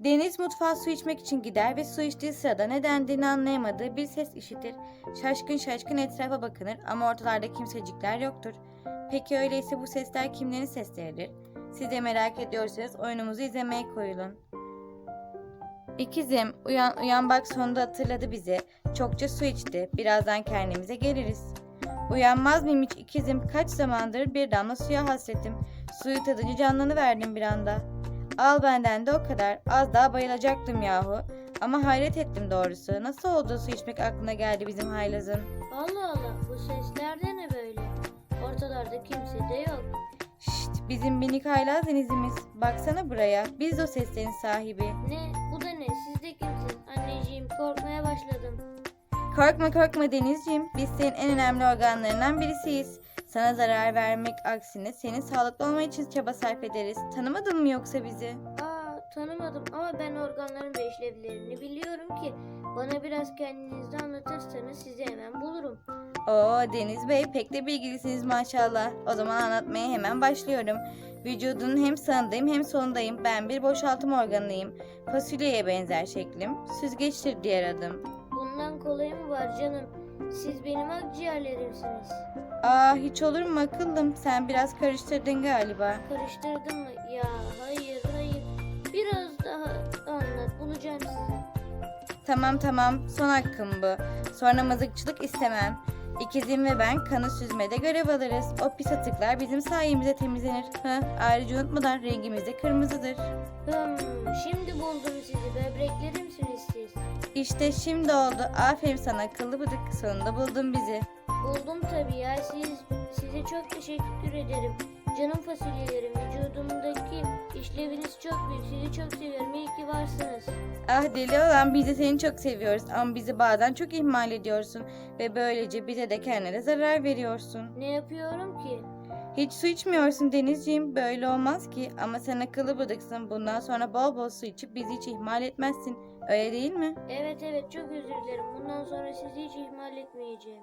Deniz mutfağa su içmek için gider ve su içtiği sırada ne dendiğini anlayamadığı bir ses işitir. Şaşkın şaşkın etrafa bakınır ama ortalarda kimsecikler yoktur. Peki öyleyse bu sesler kimlerin sesleridir? Siz de merak ediyorsanız oyunumuzu izlemeye koyulun. İkizim uyan uyan bak sonunda hatırladı bizi. Çokça su içti. Birazdan kendimize geliriz. Uyanmaz mıyım hiç ikizim? Kaç zamandır bir damla suya hasretim. Suyu tadınca canlanıverdim bir anda. Al benden de o kadar. Az daha bayılacaktım yahu. Ama hayret ettim doğrusu. Nasıl oldu su içmek aklına geldi bizim haylazın? Allah Allah bu sesler de ne böyle? Ortalarda kimse de yok. Şşt bizim minik haylaz denizimiz. Baksana buraya. Biz de o seslerin sahibi. Ne bu da ne siz de kimsin? Anneciğim korkmaya başladım. Korkma korkma Denizciğim. Biz senin en önemli organlarından birisiyiz. Sana zarar vermek aksine senin sağlıklı olman için çaba sarf ederiz. Tanımadın mı yoksa bizi? Aa tanımadım ama ben organların ve işlevlerini biliyorum ki. Bana biraz kendinizi anlatırsanız sizi hemen bulurum. Oo Deniz Bey pek de bilgilisiniz maşallah. O zaman anlatmaya hemen başlıyorum. Vücudunun hem sağındayım hem solundayım. Ben bir boşaltım organıyım. Fasulyeye benzer şeklim. Süzgeçtir diğer adım. Bundan kolayı mı var canım? Siz benim akciğerlerimsiniz. Aa hiç olur mu akıllım? Sen biraz karıştırdın galiba. Karıştırdım mı? Ya hayır hayır. Biraz daha anlat bulacağım sizi. Tamam tamam son hakkım bu. Sonra mızıkçılık istemem. İkizim ve ben kanı süzmede görev alırız. O pis atıklar bizim sayemizde temizlenir. Hı, ayrıca unutmadan rengimiz de kırmızıdır. Hmm, şimdi buldum sizi. Böbreklerimsiniz siz. İşte şimdi oldu. Aferin sana akıllı bıdık. Sonunda buldun bizi. Buldum tabii ya. Siz, size çok teşekkür ederim. Canım fasulyelerim. Vücudumdaki işleviniz çok büyük. Sizi çok seviyorum. İyi ki varsınız. Ah deli olan biz de seni çok seviyoruz ama bizi bazen çok ihmal ediyorsun ve böylece bize de kendine zarar veriyorsun. Ne yapıyorum ki? Hiç su içmiyorsun Denizciğim. Böyle olmaz ki. Ama sen akıllı bıdıksın. Bundan sonra bol bol su içip bizi hiç ihmal etmezsin. Öyle değil mi? Evet evet çok özür dilerim. Bundan sonra sizi hiç ihmal etmeyeceğim.